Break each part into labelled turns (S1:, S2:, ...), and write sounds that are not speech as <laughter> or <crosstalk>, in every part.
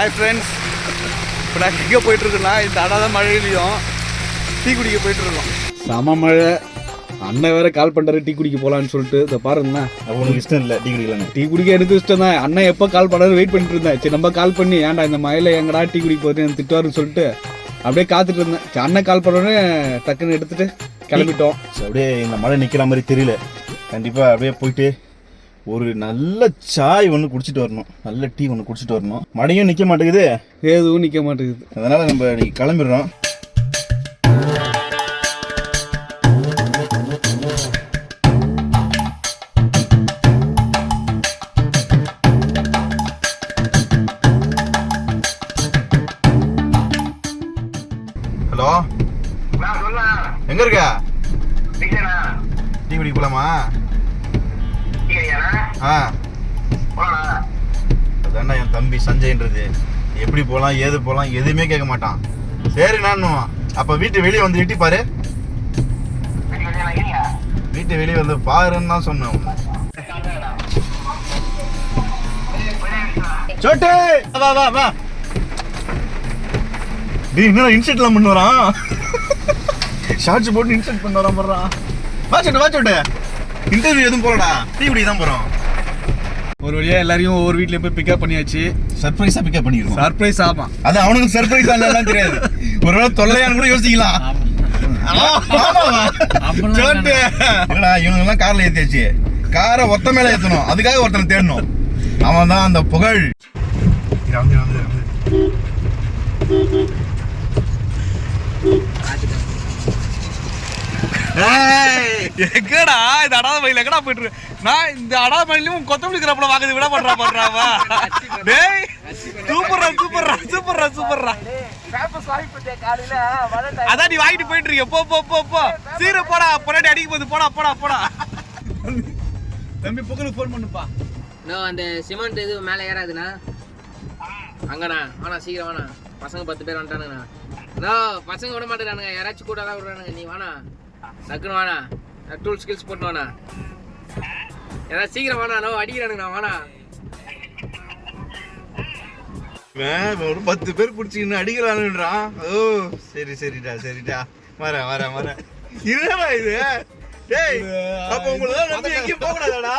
S1: Hi friends இப்போ நாங்கள் எங்கே போயிட்டுருக்கோம்னா இந்த அடாத மழையிலையும் டீ குடிக்க போயிட்டுருக்கோம். செம மழை. அண்ணன் வேற கால் பண்ணுறாரு டீ குடிக்க போகலான்னு சொல்லிட்டு. இதை பாருங்கண்ணா
S2: உனக்கு இஷ்டம் இல்லை டீ குடிக்கலாம்
S1: டீ குடிக்க எனக்கு இஷ்டம் தான். அண்ணன் எப்போ கால் பண்ணாரு வெயிட் பண்ணிட்டு இருந்தேன். சரி நம்ம கால் பண்ணி ஏன்டா இந்த மழையில எங்கடா டீ குடிக்க எனக்கு திட்டுவாருன்னு சொல்லிட்டு அப்படியே காத்துட்டு இருந்தேன். சரி, அண்ணன் கால் பண்ணோடனே டக்குன்னு எடுத்துட்டு கிளம்பிட்டோம்.
S2: அப்படியே இந்த மழை நிற்கிற மாதிரி தெரியல. கண்டிப்பாக அப்படியே போயிட்டு ஒரு நல்ல சாய் ஒன்று குடிச்சிட்டு வரணும். நல்ல டீ ஒன்று குடிச்சிட்டு வரணும். மழையும் நிற்க மாட்டேங்குது.
S1: எதுவும் நிற்க மாட்டேங்குது.
S2: அதனால் நம்ம இன்னைக்கு கிளம்பிடுறோம். ஹலோ? எங்க இருக்க? டீ குடிக்க போலாமா? ஆ. அதான்டா என் தம்பி சஞ்சய்ன்றது. எப்படி போகலாம் ஏது போகலாம் எதுவுமே கேட்க மாட்டான். சரி நான் அப்போ வீட்டு வெளியே வந்து எட்டி பாரு. வீட்டு வெளியே வந்து பாருன்னு தான் சொன்னேன். உன்னை. சோட்டு! வா வா வா. டேய் என்னடா இன்செர்ட்லாம் பண்ண வரான் ஷார்ட்ஸ் போட்டு இன்செர்ட் பண்ண வரான் போடுறான் வா சோட்டு வா சோட்டு. இன்டர்வியூ எதுவும் போகலடா டீ குடி தான் போகிறோம்
S1: ஒரு வழியா எல்லாரையும் ஒவ்வொரு வீட்லயும் போய் பிக்கப் பண்ணியாச்சு.
S2: சர்ப்ரைஸாக பிக்கப் பண்ணிடுவோம்
S1: சர்ப்ரைஸ் ஆமா.
S2: அது அவனுக்கு சர்ப்ரைஸ் ஆனாலாம் தெரியாது ஒரு வேளை தொல்லையான்னு கூட யோசிக்கலாம். இவனுங்கெல்லாம் கார்ல ஏத்தியாச்சு. காரை ஒத்த மேல ஏத்தணும். அதுக்காக ஒருத்தனை தேடணும். அவன் தான் அந்த புகழ்.
S1: எங்கடா? இந்த அடாத மயில எங்கடா போயிட்டு? நான் இந்த அடாத மயிலும் கொத்தமல்லி கிராப்ல வாங்குறது விட பண்றா பண்றாவா டேய் சூப்பர்ரா சூப்பர்ரா சூப்பர்ரா சூப்பர்ரா அதான் நீ வாங்கிட்டு போயிட்டு இருக்க போ போ போ போ. சீக்கிரம் போடா. பொன்னாடி அடிக்க போகுது போடா போடா போடா. தம்பி புகழுக்கு ஃபோன் பண்ணுப்பா.
S3: நான் அந்த சிமெண்ட் இது மேலே ஏறாதுண்ணா. அங்கண்ணா வாண்ணா சீக்கிரம் வாண்ணா. பசங்க பத்து பேர் வந்துட்டானுங்கண்ணா. நான் பசங்க விட மாட்டேறானுங்க. யாராச்சும் கூட தான் விடுறானுங்க. நீ வாண்ணா. டக்குன்னு வாண்ணா. டூல் ஸ்கில்ஸ் போட்டு வாண்ணா. யாராவது சீக்கிரம் வாண்ணா நோ அடிக்கிறானுங்கண்ணா வாண்ணா.
S2: இவன் ஒரு பத்து பேர் குடிச்சிக்கின்னு அடிக்கிறானுன்றான் ஓ சரி சரிடா சரிடா. வரேன் வரேன் வரேன் என்னடா இது? டேய் அப்ப உங்களை நம்பி எங்கேயும் போக கூடாதாடா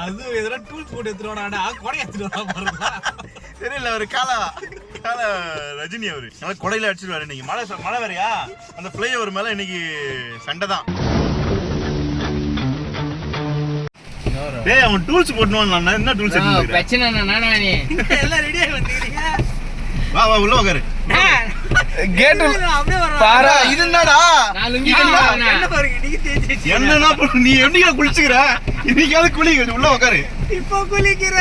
S1: அது எதனா டூல்ஸ் போட்டு எடுத்துருவாடா கொடை எடுத்துருவா பாருங்க
S2: தெரியல அவரு காலா ரஜினி அவரு. நல்லா கொடையில அடிச்சிருவாரு இன்னைக்கு. மழை மழை வேறையா? அந்த ஃப்ளைஓவர் மேல இன்னைக்கு சண்டை தான். டேய் அவன் டூல்ஸ் போட்டுவான் நான் என்ன டூல்ஸ்
S3: பிரச்சனை நானா. நீ
S1: எல்லாம் ரெடியா வந்துக்கிறீங்க?
S2: வா வா உள்ள உட்காரு
S1: கேட்டு
S3: அப்படியே
S1: பாரா இது என்னடா?
S2: என்னன்னா நீ என்னைக்கா குளிச்சுக்கிற? இன்னைக்காவது குளி உள்ள உட்காரு
S1: இப்போ குளிக்கிற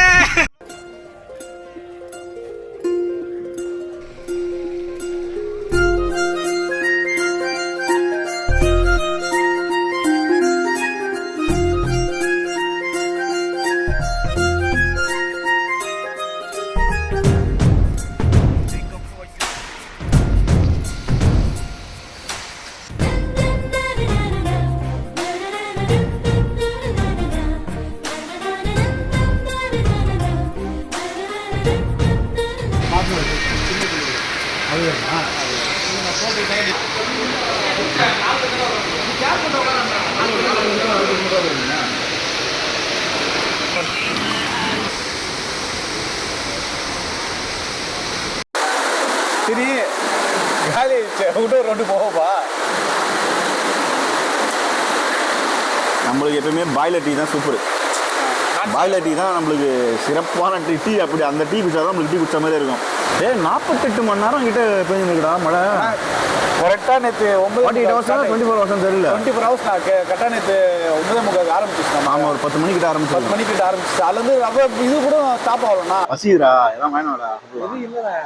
S1: சரி காலி விட்டு ரெண்டு போகப்பா
S2: நம்மளுக்கு எப்பவுமே பாய்லர் டீ தான் சூப்பர் பாய்லர் டீ தான் நம்மளுக்கு சிறப்பான டீ டீ அப்படி அந்த டீ குடிச்சா தான் நம்மளுக்கு டீ குடிச்ச மாதிரி இருக்கும். ஏய் நாற்பத்தெட்டு மணி நேரம் கிட்ட பெஞ்சுருக்குடா மழை.
S1: கரெக்டாக நேற்று ஒன்பது
S2: forty eight hours twenty four hours தெரியல.
S1: டுவெண்ட்டி ஃபோர் ஹவர்ஸ் நான் கரெக்டாக நேற்று ஒன்பதே முக்கால் ஆரம்பிச்சிச்சு நம்ம.
S2: ஆமாம் ஒரு பத்து மணிக்கிட்ட
S1: பத்து
S2: ஆரம்பிச்சு
S1: மணிக்கிட்ட ஆரம்பிச்சிச்சு அதுலேருந்து அப்போ இது கூட ஸ்டாப் ஆகலண்ணா.
S2: பசிதுடா எல்லாம் வேணாம்டா.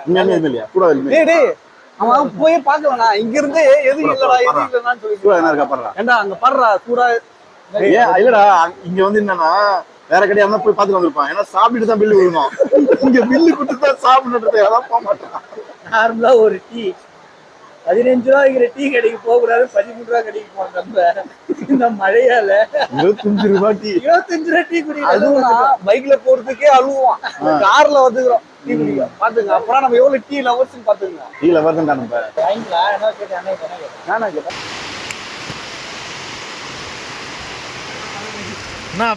S1: இல்லைண்ணா
S2: இல்லையா? கூட
S1: டேய் அவன் போய் பார்க்கலண்ணா. இங்க இருந்து எதுவும் இல்லடா எதுவும் இல்லைன்னு சொல்லி
S2: இருக்கா பாடுறா
S1: ஏண்டா அங்க படுறா சூடா.
S2: இல்லடா இங்க வந்து என்னன்னா வேற கடையா இருந்தா போய் பார்த்துட்டு வந்திருப்பான். ஏன்னா சாப்பிட்டு தான் பில்லு விழுணும் இங்க பில்லு கொடுத்து தான் சாப்பிடுறது அதான் போக மாட்டான்.
S1: நார்மலா ஒரு டீ.
S4: பதினஞ்சு ரூபா வைக்கிற டீ கடைக்கு போக கூடாது பதிமூணு ரூபா கடைக்கு போவோம் நம்ம. இந்த மழையால.
S2: இருபத்தஞ்சு ரூபாய் டீ.
S4: இருபத்தஞ்சு ரூபா டீ குடிக்கலாம்
S1: அதுவும் பைக்ல போறதுக்கே அழுவான் கார்ல வந்துக்கிறோம். டீ குடிக்க பாத்துங்க அப்புறம் நம்ம எவ்வளவு டீ லவர்ஸ் பாத்துங்க
S2: டீல வருதுண்டா நம்ம.
S4: வாங்கிக்கலாம். என்ன கேட்டேன்? என்ன கேட்டேன்?
S1: நானா கேட்டேன்?
S2: என்ன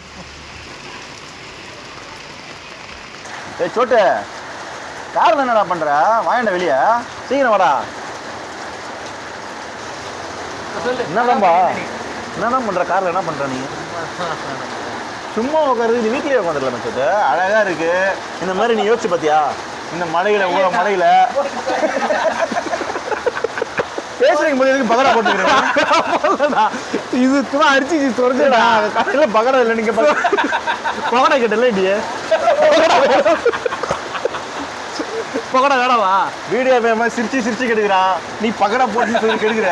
S2: ஏய் சோட்டு. கார்ல என்னடா பண்ற? வாயண்ட வெளிய. சீக்கிரம் வாடா. என்னதான்பா? என்னதான் பண்ற? கார்ல என்ன பண்ற நீ? சும்மா உட்காருது நீ வீட்லயே உட்காந்துடலாம் சோட்டு. அழகா இருக்கு. இந்த மாதிரி நீ யோசிச்சு பாத்தியா? இந்த மழையில ஊற மழையில பேசுறீங்க எதுக்கு பகடா போட்டுக்கிறேன். இது சும்மா அடிச்சு தொடர்ந்துடா கடையில பகடா இல்லை நீங்க பகடா. கேட்டல இடியே பகடா வேணாவா வீடியோ வேமா சிரிச்சு சிரிச்சு கெடுக்கிறான் நீ பகடா போட்டுன்னு சொல்லி கெடுக்கிற.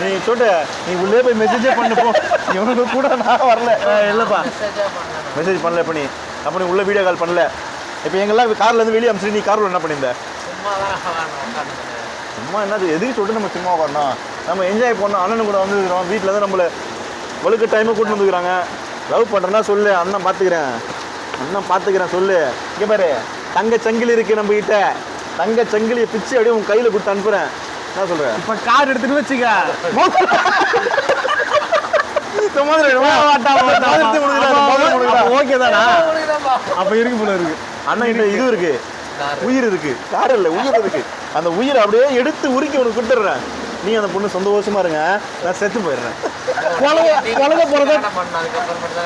S2: நீ சொட்டு நீ உள்ளே போய் மெசேஜே பண்ணு போ. இவனுக்கு கூட நான் வரல. இல்லப்பா. மெசேஜ் பண்ணல. இப்ப நீ. அப்ப நீ உள்ள வீடியோ கால் பண்ணல. இப்போ எங்கெல்லாம் கார்ல இருந்து வெளியே அமிச்சு நீ கார்ல என்ன பண்ணியிருந்த?
S3: சும்மா தான் உட்காந்து
S2: சும்மா என்னது எதுக்கு சொல்லிட்டு நம்ம சும்மா உட்காரணும் நம்ம என்ஜாய் பண்ணோம் அண்ணன் கூட வந்துருக்கிறோம். வீட்டில் தான் நம்மளை வழுக்க டைமை கூட்டு வந்துக்கிறாங்க. லவ் பண்ணுறேன்னா சொல்லு அண்ணன் பார்த்துக்கிறேன் அண்ணன் பார்த்துக்கிறேன் சொல்லு. இங்கே பாரு தங்க சங்கிலி இருக்கு நம்ம கிட்ட. தங்க சங்கிலியை பிச்சு அப்படியே உன் கையில் கொடுத்து அனுப்புகிறேன் என்ன சொல்கிறேன்
S1: இப்ப கார் எடுத்துட்டு வச்சுக்க. ஓகே தானா? அப்ப இருக்கு போல இருக்கு.
S2: அண்ணன் கிட்ட இது இருக்கு. உயிர் இருக்கு. கார் இல்ல உயிர் இருக்கு. அந்த உயிரை அப்படியே எடுத்து உருக்கி உனக்கு கொடுத்துட்றேன். நீ அந்த பொண்ணு சந்தோஷமா இருங்க. நான் செத்து போயிடுறேன்.
S3: தான்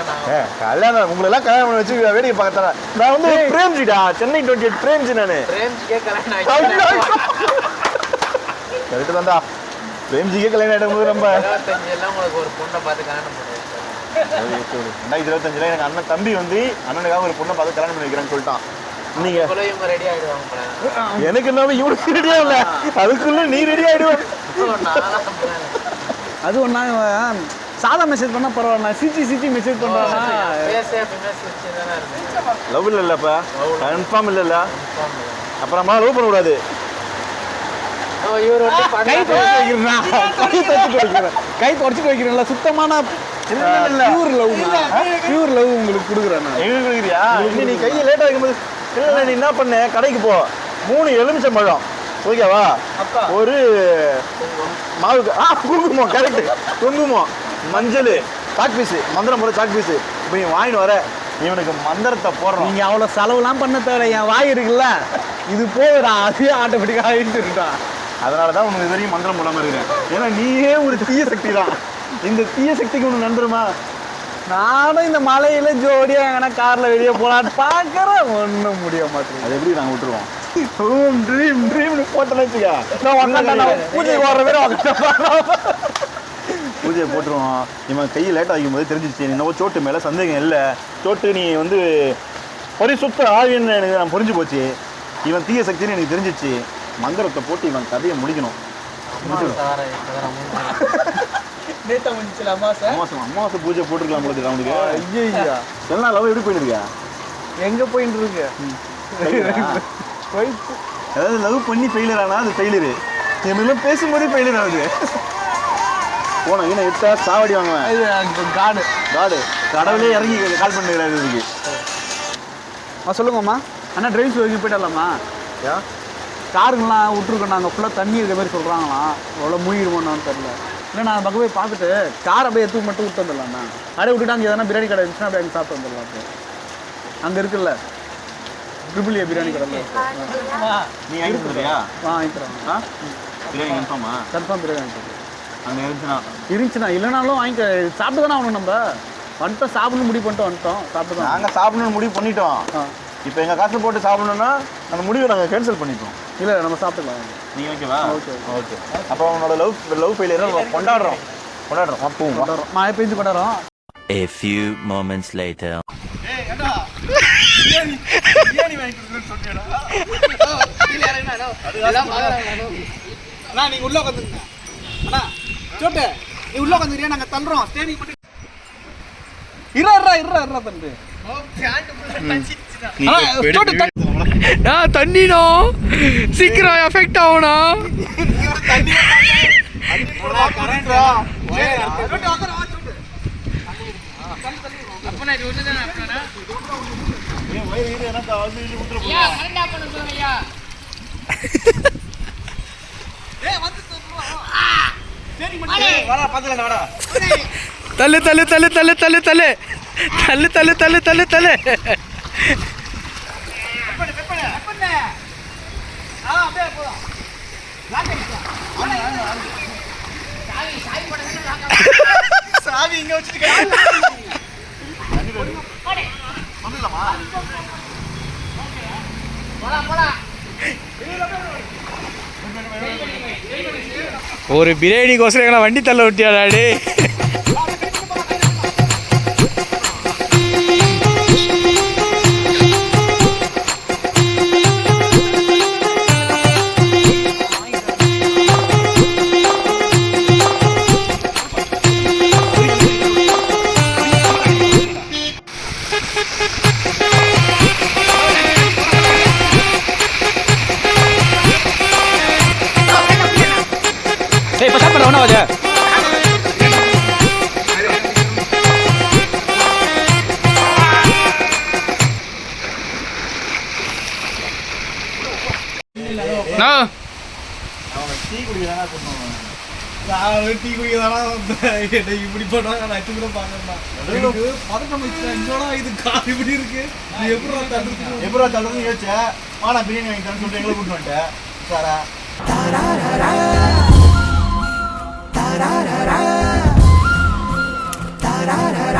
S3: நான்
S2: ஏ, கல்யாணம் உங்களை எல்லாம் கல்யாணம் பண்ணி வச்சு வேடிக்கை பார்க்கறேன் நான் வந்து பிரேம்ஜிடா. சென்னை டுவெண்ட்டி எயிட் பிரேம்ஜி நானு. கரெக்டு தான்டா. பிரேம்ஜிக்கே கல்யாணம் ஆகிடும் போது நம்ம
S3: இருபத்தஞ்சு எல்லாம் உங்களுக்கு ஒரு பொண்ணை பார்த்து கல்யாணம்
S2: ரெண்டாயிரத்தி இருபத்தஞ்சுல எனக்கு அண்ணன் தம்பி வந்து அண்ணனுக்காக ஒரு பொண்ணை பார்த்து கல்யாணம் பண்ணி வைக்கிறேன்னு சொல்லிட்டான். நீங்க
S3: ரெடி.
S2: எனக்கு என்ன இவனுக்கு ரெடியா இல்ல. அதுக்குள்ள நீ ரெடி ஆயிடுவ.
S3: நான்லாம் நம்புறேன்.
S1: அது ஒண்ணா சாதா மெசேஜ் பண்ணா பரவாயில்ல சிச்சி சிச்சி மெசேஜ் பண்றானா.
S2: லவ் இல்லல்லப்பா கன்ஃபார்ம் இல்லல்ல அப்புறமா லவ் பண்ண கூடாது
S1: கை
S3: பண்ண-
S1: தொடச்சு வைக்கிறா கை தொடச்சு வைக்கிறேன். கை தொடச்சு வைக்கிறேன்ல. சுத்தமான பியூர் லவ் பியூர் லவ் உங்களுக்கு கொடுக்குறேன்
S2: நீ கையை லேட்டா வைக்கும்போது இல்ல நீ என்ன பண்ண? கடைக்கு போ. மூணு எலுமிச்சம் பழம். ஓகேவா ஒரு மாவு ஆ குங்குமம் கரெக்ட் குங்குமம். மஞ்சள் சாக் பீஸு மந்திரம் போல சாக் பீஸு இப்போ நீ வாங்கிட்டு வர. இவனுக்கு மந்திரத்தை போடுறோம்.
S1: நீங்க அவ்வளவு செலவுலாம் பண்ண தேவை. என் வாய் இருக்குல்ல? இது போதுடா. அதுவே ஆட்டோமேட்டிக்கா ஆகிட்டு இருக்கா
S2: அதனால தான் உனக்கு இது வரைக்கும் மந்திரம் போடாம இருக்கிறேன். ஏன்னா நீயே ஒரு தீய சக்தி தான். இந்த தீய சக்திக்கு உனக்கு நன்றுமா
S1: நானும் இந்த மலையில ஜோடியா எங்கன்னா கார்ல வெளியே போலான்னு பாக்குறேன். ஒண்ணும் முடிய மாட்டேங்குது.
S2: அது எப்படி நாங்கள் விட்டுருவோம்? ஹோம் ட்ரீம் ட்ரீம்னு போட்டேன்னு வச்சுக்க.
S1: நான் பூஜைக்கு வர்ற வரை உக்காந்தேன்.
S2: பூஜையை போட்டுருவோம். இவன் கையை லேட்டாக வைக்கும் போது தெரிஞ்சிச்சு நீ இன்னும் சோட்டு மேலே சந்தேகம் இல்லை. சோட்டு நீ வந்து பரிசுத்த ஆவின்னு எனக்கு நான் புரிஞ்சு போச்சு. இவன் தீய சக்தின்னு எனக்கு தெரிஞ்சிச்சு மந்திரத்தை போட்டு இவன் கதையை முடிக்கணும். முடிச்சிடும்
S4: நேத்தா முடிச்சுல அமாசை
S2: அமாவாசை அமாவாசை பூஜை போட்டுருக்கலாம் போல அவனுக்கு
S1: ஐயையா
S2: எல்லாம் லவ் எப்படி போயிருக்கா
S1: எங்க போயிட்டு. இருக்கு
S2: அதாவது லவ் பண்ணி ஃபெயிலியர் ஆனா அது ஃபெயிலியர் எல்லாம் பேசும்போதே ஃபெயிலியர் ஆகுது. போனோம் ஏன்னா எட்டா சாவடி வாங்குவேன்.
S1: காடு.
S2: காடு. கடவுளே இறங்கி கால் பண்ணுறாரு இதுக்கு.
S1: ஆ சொல்லுங்கம்மா. அண்ணா டிரைவிங் ஸ்கூலுக்கு போயிடலாமா
S2: ஏன்
S1: காருங்கெல்லாம் விட்டுருக்கோம் நாங்கள் ஃபுல்லாக தண்ணி இருக்கிற மாதிரி சொல்கிறாங்களாம் எவ்வளோ மூழ்கிடுமோன்னு தெரில இல்லை நான் பக்கம் போய் பார்த்துட்டு கார் அப்படியே எடுத்து மட்டும் விட்டு வந்துடலாம்ண்ணா. அப்படியே விட்டுட்டு அங்கே எதனா பிரியாணி கடை இருந்துச்சுன்னா அப்படியே அங்கே சாப்பிட்டு வந்துடலாம் அப்போ அங்கே இருக்குல்ல? ட்ரிபிள் ஏ பிரியாணி கடை
S2: நீ வாங்கிட்டு வந்துறியா
S1: வாங்கிக்கிறோம்
S2: ஆ பிரியாணி கன்ஃபார்மா
S1: கன்ஃபார்ம் பிரியாணி
S2: அங்கே இருந்துச்சுன்னா?
S1: இருந்துச்சுண்ணா இல்லைனாலும் வாங்கிக்க. சாப்பிட்டு தானே ஆகணும் நம்ம. வந்துட்டோம் சாப்பிடணும் முடிவு பண்ணிட்டு வந்துட்டோம். சாப்பிட்டு தான்
S2: நாங்கள் சாப்பிடணும்னு முடிவு பண்ணிட்டோம். இப்போ எங்கள் காசு போட்டு சாப்பிடணும்னா அந்த முடிவை நாங்கள் கேன்சல் பண்ணிட்டோம்.
S1: இல்லை நம்ம சாப்பிட்டுக்கலாம்.
S2: நீ ஓகேவா?
S1: ஓகே.
S2: ஓகே. அப்போ அவனோட லவ் லவ் ஃபெயிலியரை கொண்டாடுறோம். கொண்டாடுறோம். அப்பவும்
S1: கொண்டாடுறோம். மழை பெஞ்சு கொண்டாடுறோம்.
S5: A few moments later.
S1: அண்ணா நீங்க உள்ள உட்காந்துருங்க அண்ணா சோட்டு நீ உள்ள உட்காந்துறியா நாங்க தள்ளுறோம். ஸ்டேடிங் பண்ணி இருறா இருறா இருறா இருறா தம்பி
S3: தண்ணினோ சீக்கிரம் எஃபெக்ட் ஆகும்னா தள்ளு தள்ளு தள்ளு தள்ளு தள்ளு தள்ளு தள்ளு தள்ளு தள்ளு தள்ளு தள்ளு சாவி சாவி போட்டா ஒரு பிரியாணி கோசரம் வண்டி தள்ள விட்டியாடா
S2: டீ குடிக்கிறானா நான் டீ குடிக்கிறதானா என்னை இப்படி பண்ணாங்க நான் கூட
S1: பதட்டம் என்னடா இது கார் இப்படி இருக்கு நீ எப்படி தடுத்து
S2: எப்படா தள்ளுறதுன்னு யோசிச்சேன் வாடா பிரியாணி வாங்கி தரேன்னு சொல்லிட்டு எங்களை கூட்டு வந்துட்டேன் சாரா
S6: தந்தானே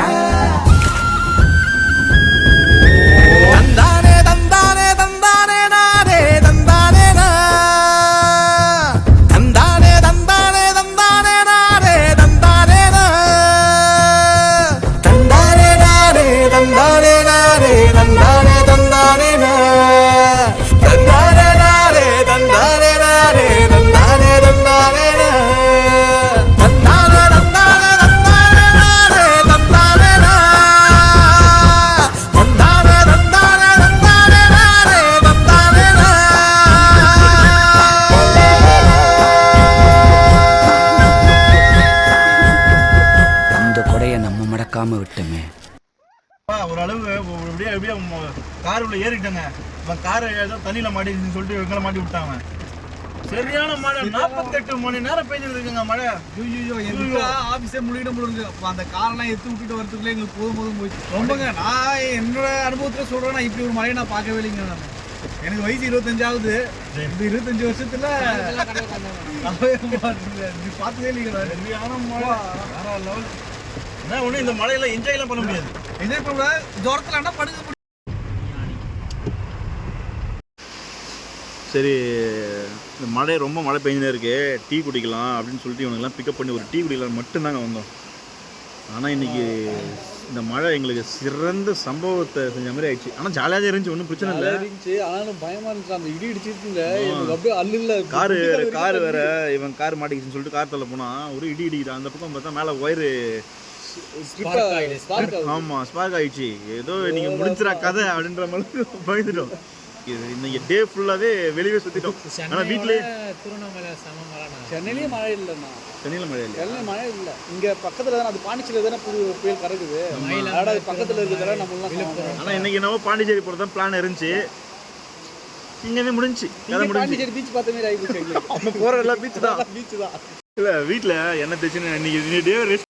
S2: கார் உள்ள ஏறிட்டேங்க இவன் காரை ஏதோ தண்ணியில மாட்டிருச்சுன்னு சொல்லிட்டு எங்களை மாட்டி விட்டாங்க சரியான மழை. நாற்பத்தெட்டு மணி நேரம் பெய்ஞ்சிட்டு இருக்குங்க மழை
S1: ஐயோ எங்க ஆபீஸே முடியிட முடியுங்க அப்ப அந்த காரெல்லாம் எடுத்து விட்டுட்டு வரதுக்குள்ள எங்களுக்கு போதும் போதும் போச்சு ரொம்பங்க நான் என்னோட அனுபவத்துல சொல்றேன் நான் இப்படி ஒரு மழையை நான் பார்க்கவே இல்லைங்க நான். எனக்கு வயசு இருபத்தஞ்சாவது. இந்த இருபத்தஞ்சு வருஷத்துல பார்த்ததே இல்லைங்க நான்.
S2: சரியான மழை. வேற லெவல் என்ன ஒண்ணு இந்த மழையில என்ஜாய் எல்லாம் பண்ண முடியாது.
S1: என்ஜாய் பண்ண ஜுரத்துல என்ன படுக்க
S2: சரி இந்த மழை ரொம்ப மழை பெஞ்சுனே இருக்கு டீ குடிக்கலாம் அப்படின்னு சொல்லிட்டு இவனுங்கெல்லாம் பிக்கப் பண்ணி ஒரு டீ குடிக்கலாம் மட்டும்தாங்க வந்தோம். ஆனால் இன்னைக்கு இந்த மழை எங்களுக்கு சிறந்த சம்பவத்தை செஞ்ச மாதிரி ஆயிடுச்சு. ஆனால் ஜாலியாக தான் இருந்துச்சு ஒன்றும் பிரச்சனை இல்லை.
S1: இருந்துச்சு. ஆனாலும் பயமா இருந்துச்சு. அந்த இடி எனக்கு அப்படியே அல்லு இல்ல
S2: காரு வேற காரு வேற இவன் கார் மாட்டிக்கிச்சுன்னு சொல்லிட்டு கார் தள்ள போனா ஒரு இடி இடிக்குது. அந்த பக்கம் பார்த்தா மேலே ஒயரு ஆமா ஸ்பார்க் ஆயிடுச்சு. ஏதோ நீங்க முடிஞ்சிரா கதை அப்படின்ற மாதிரி பயந்துட்டோம். இது இன்னைக்கு டே ஃபுல்லாவே வெளியே சுத்திட்டோம். <laughs> ஆனா வீட்லயே
S1: சென்னையிலேயே மழை இல்லைண்ணா.
S2: சென்னையில மழை இல்லையா?
S1: சென்னையில மழை இல்லை. இங்க பக்கத்துல தானே அது பாண்டிச்சேரியில தானே புது புயல் கறக்குது அதோட அது பக்கத்துல இருக்கிறதால நம்ம எல்லாம்
S2: ஆனா இன்னைக்கு என்னவோ பாண்டிச்சேரி போறது தான் பிளான் இருந்துச்சு. கதை முடிஞ்சு
S1: பாண்டிச்சேரி பீச் பார்த்த மாதிரி ஆகி போச்சு
S2: நம்ம போற எல்லாம் பீச் தான். <laughs>
S1: பீச் தான்.
S2: இல்ல வீட்ல என்ன பிரச்சனை? இன்னைக்கு டே ரெஸ்ட்